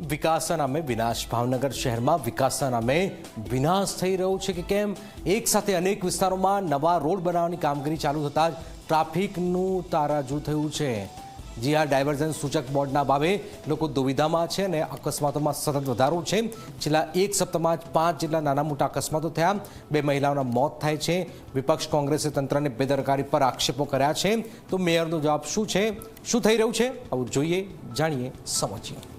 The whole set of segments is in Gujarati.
વિકાસના નામે વિનાશ. ભાવનગર શહેરમાં વિકાસના નામે વિનાશ થઈ રહ્યો છે કે કેમ? એક સાથે અનેક વિસ્તારોમાં નવા રોડ બનાવવાની કામગીરી ચાલુ થતાં જ ટ્રાફિકનું તારાજુ થયું છે. જી આ ડાયવર્ઝન સૂચક બોર્ડના ભાવે લોકો દુવિધામાં છે અને અકસ્માતોમાં સતત વધારો છે. છેલ્લા એક સપ્તાહમાં જ પાંચ જેટલા નાના મોટા અકસ્માતો થયા. બે મહિલાઓના મોત થાય છે. વિપક્ષ કોંગ્રેસે તંત્રને બેદરકારી પર આક્ષેપો કર્યા છે. તો મેયરનો જવાબ શું છે? શું થઈ રહ્યું છે? આવું જોઈએ, જાણીએ સમજીએ.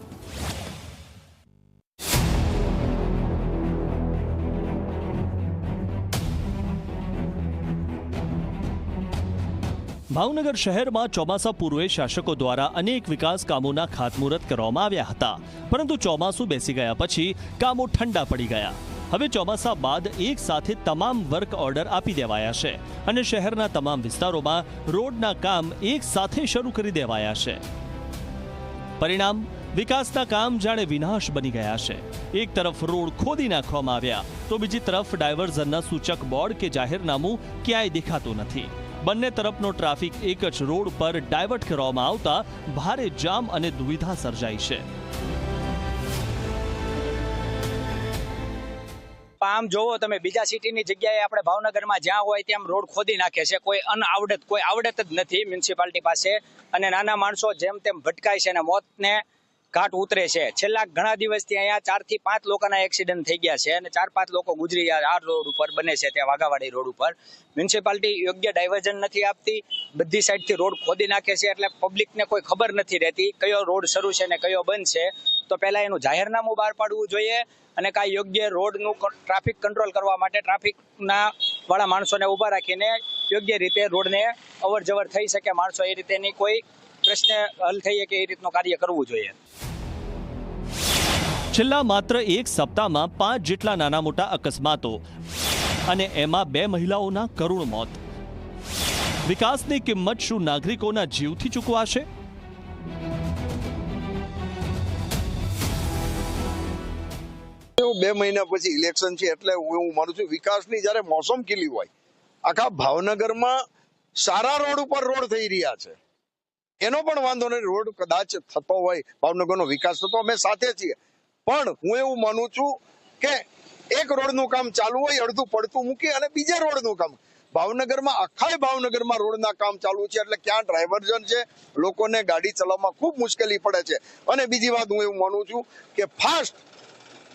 ભાવનગર શહેરમાં ચોમાસા પૂર્વે શાસકો દ્વારા અનેક વિકાસ કામોના ખાતમુહૂર્ત કરવામાં આવ્યા હતા. પરંતુ ચોમાસું બેસી ગયા પછી કામો ઠંડા પડી ગયા. હવે ચોમાસા બાદ એક સાથે તમામ વર્ક ઓર્ડર આપી દેવાયા છે અને શહેરના તમામ વિસ્તારોમાં રોડના કામ એક સાથે શરૂ કરી દેવાયા છે. પરિણામ, વિકાસના કામ જાણે વિનાશ બની ગયા છે. એક તરફ રોડ ખોદી નાખવામાં આવ્યા તો બીજી તરફ ડાયવર્ઝનના સૂચક બોર્ડ કે જાહેરનામું ક્યાંય દેખાતું નથી. બંને તરફનો ટ્રાફિક એક જ રોડ પર ડાયવર્ટ કરવામાં આવતા ભારે જામ અને દુવિધા સર્જાઈ છે. આમ જોવો તમે, બીજા સિટીની જગ્યાએ આપણે ભાવનગરમાં જ્યાં હોય ત્યાં રોડ ખોદી નાખે છે. કોઈ અનઆવડત કોઈ આવડત જ નથી મ્યુનિસિપાલિટી પાસે. અને નાના માણસો જેમ તેમ ભટકાય છે અને મોતને ઘાટ ઉતરે છે. છેલ્લા ઘણા દિવસથી અહીંયા ચારથી પાંચ લોકોના એક્સિડન્ટ થઈ ગયા છે અને ચાર પાંચ લોકો ગુજરી ગયા આ રોડ ઉપર બને છે ત્યાં વાઘાવાડી રોડ ઉપર. મ્યુનિસિપાલિટી યોગ્ય ડાયવર્ઝન નથી આપતી. બધી સાઈડથી રોડ ખોદી નાખે છે એટલે પબ્લિકને કોઈ ખબર નથી રહેતી કયો રોડ શરૂ છે ને કયો બંધ છે. તો પહેલાં એનું જાહેરનામું બહાર પાડવું જોઈએ અને કાંઈ યોગ્ય રોડનું ટ્રાફિક કંટ્રોલ કરવા માટે ટ્રાફિકના વાળા માણસોને ઊભા રાખીને યોગ્ય રીતે રોડને અવર જવર થઈ શકે. માણસો એ રીતેની કોઈ પ્રશ્ન હલ થઈ શકે એ રીતનું કાર્ય કરવું જોઈએ. છેલ્લા માત્ર એક સપ્તાહમાં પાંચ જેટલા નાના મોટા અકસ્માતો અને એમાં બે મહિલાઓના કરુણ મોત. વિકાસની કિંમત શું નાગરિકોના જીવથી ચૂકવાશે? બે મહિના પછી ઇલેક્શન છે એટલે હું માનું છું, વિકાસની જ્યારે મોસમ ખીલી હોય, આખા ભાવનગરમાં સારા રોડ ઉપર રોડ થઈ રહ્યા છે. એનો પણ વાંધો નહીં રોડ કદાચ થતો હોય, ભાવનગરનો વિકાસ થતો, અમે સાથે છીએ. પણ હું એવું માનું છું કે એક રોડનું કામ ચાલુ હોય, અડધું પડતું મૂકી અને બીજા રોડનું કામ. ભાવનગરમાં આખા ભાવનગરમાં રોડના કામ ચાલુ છે, એટલે ક્યાં ડ્રાઈવર્જન છે, લોકોને ગાડી ચલાવવામાં ખૂબ મુશ્કેલી પડે છે. અને બીજી વાત હું એવું માનું છું કે ફાસ્ટ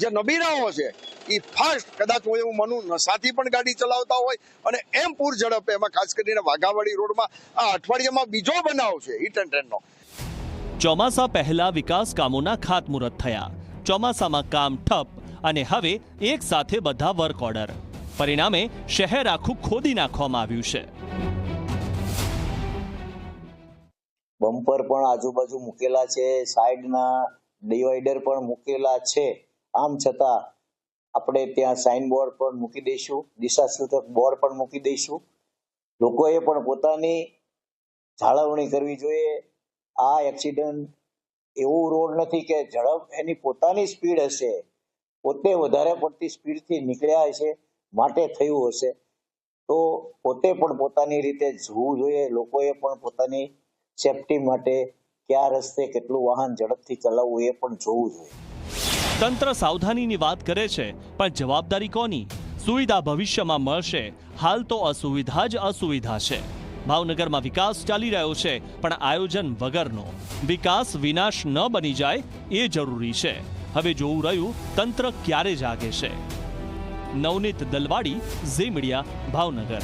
જે નબીરાઓ છે એ ફાસ્ટ કદાચ હું એવું માનું, નશાથી પણ ગાડી ચલાવતા હોય અને એમ પૂર ઝડપે, એમાં ખાસ કરીને વાઘાવાડી રોડમાં, આ અઠવાડિયામાં બીજો બનાવ છે, હિટ એન્ડ રનનો ચોમાસા પહેલા વિકાસ કામોના ખાતમુહૂર્ત થયા. ચોમાસામાં કામ ઠપ અને હવે એક સાથે બધા વર્ક ઓર્ડર પરિણામે શહેર આખું ખોદી નાખવામાં આવ્યું છે. બમ્પર પણ આજુબાજુ મૂકેલા છે, સાઈડના ડિવાઈડર પણ મૂકેલા છે. આમ છતાં આપણે ત્યાં સાઇન બોર્ડ પણ મૂકી દઈશું દિશા બોર્ડ પણ મૂકી દઈશું. લોકોએ પણ પોતાની જાળવણી કરવી જોઈએ. આ એક્સિડન્ટ એવું રોડ નથી કે ઝડપ, એની પોતાની સ્પીડ હશે. પોતે વધારે પડતી સ્પીડથી નીકળ્યા હશે, માટે થયું હશે. તો પોતે પણ પોતાની રીતે જોવું જોઈએ. લોકોએ પણ પોતાની સેફટી માટે કયા રસ્તે કેટલું વાહન ઝડપથી ચલાવવું એ પણ જોવું જોઈએ. તંત્ર સાવધાનીની વાત કરે છે, પણ જવાબદારી કોની? સુવિધા ભવિષ્યમાં મળશે. હાલ તો અસુવિધા જ અસુવિધા છે. ભાવનગરમાં વિકાસ ચાલી રહ્યો છે, પણ આયોજન વગરનો. વિકાસ વિનાશ ન બની જાય, એ જરૂરી છે. હવે જોવું રહ્યું, તંત્ર ક્યારે જાગે છે? નવનીત દલવાડી, ઝી મીડિયા, ભાવનગર.